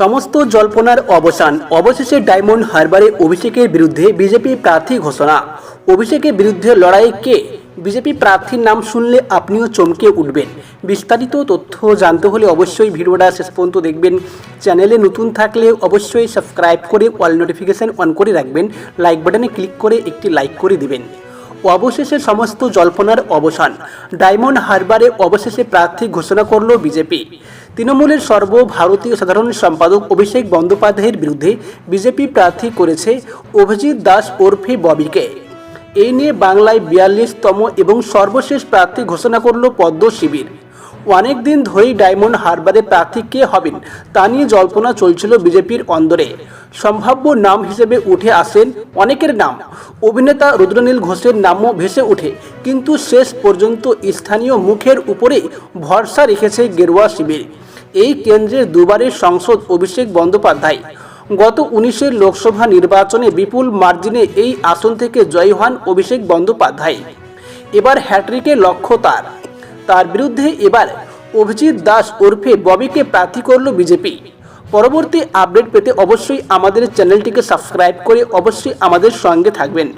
সমস্ত জল্পনার অবসান অবশেষে ডায়মন্ড হারবারে অভিষেকের বিরুদ্ধে বিজেপি প্রার্থী ঘোষণা। অভিষেকের বিরুদ্ধে লড়াই কে? বিজেপি প্রার্থীর নাম শুনলে আপনিও চমকে উঠবেন। বিস্তারিত তথ্য জানতে হলে অবশ্যই ভিডিওটা শেষ পর্যন্ত দেখবেন। চ্যানেলে নতুন থাকলে অবশ্যই সাবস্ক্রাইব করে অল নোটিফিকেশান অন করে রাখবেন। লাইক বাটনে ক্লিক করে একটি লাইক করে দিবেন। অবশেষে সমস্ত জল্পনার অবসান। ডায়মন্ড হারবারে অবশেষে প্রার্থী ঘোষণা করল বিজেপি। তৃণমূলের সর্বভারতীয় সাধারণ সম্পাদক অভিষেক বন্দ্যোপাধ্যায়ের বিরুদ্ধে বিজেপি প্রার্থী করেছে অভিজিৎ দাস ওরফে ববিকে। এই নিয়ে বাংলায় বিয়াল্লিশতম এবং সর্বশেষ প্রার্থী ঘোষণা করল পদ্ম শিবির। অনেক দিন ধরেই ডায়মন্ড হারবারে প্রার্থী কে হবেন তা নিয়ে জল্পনা চলছিল বিজেপির অন্দরে। সম্ভাব্য নাম হিসেবে উঠে আসেন অনেকের নাম। অভিনেতা রুদ্রনীল ঘোষের নামও ভেসে ওঠে, কিন্তু শেষ পর্যন্ত স্থানীয় মুখের উপরে ভরসা রেখেছে গেরুয়া শিবির। এই কেন্দ্রের দুবারের সংসদ অভিষেক বন্দ্যোপাধ্যায়। গত উনিশের লোকসভা নির্বাচনে বিপুল মার্জিনে এই আসন থেকে জয়ী হন অভিষেক বন্দ্যোপাধ্যায়। এবার হ্যাট্রিকের লক্ষ্য তার। তার বিরুদ্ধে এবার অভিজিৎ দাস ওরফে ববিকে প্রার্থী করল বিজেপি। পরবর্তী আপডেট পেতে অবশ্যই আমাদের চ্যানেলটিকে সাবস্ক্রাইব করে অবশ্যই আমাদের সঙ্গে থাকবেন।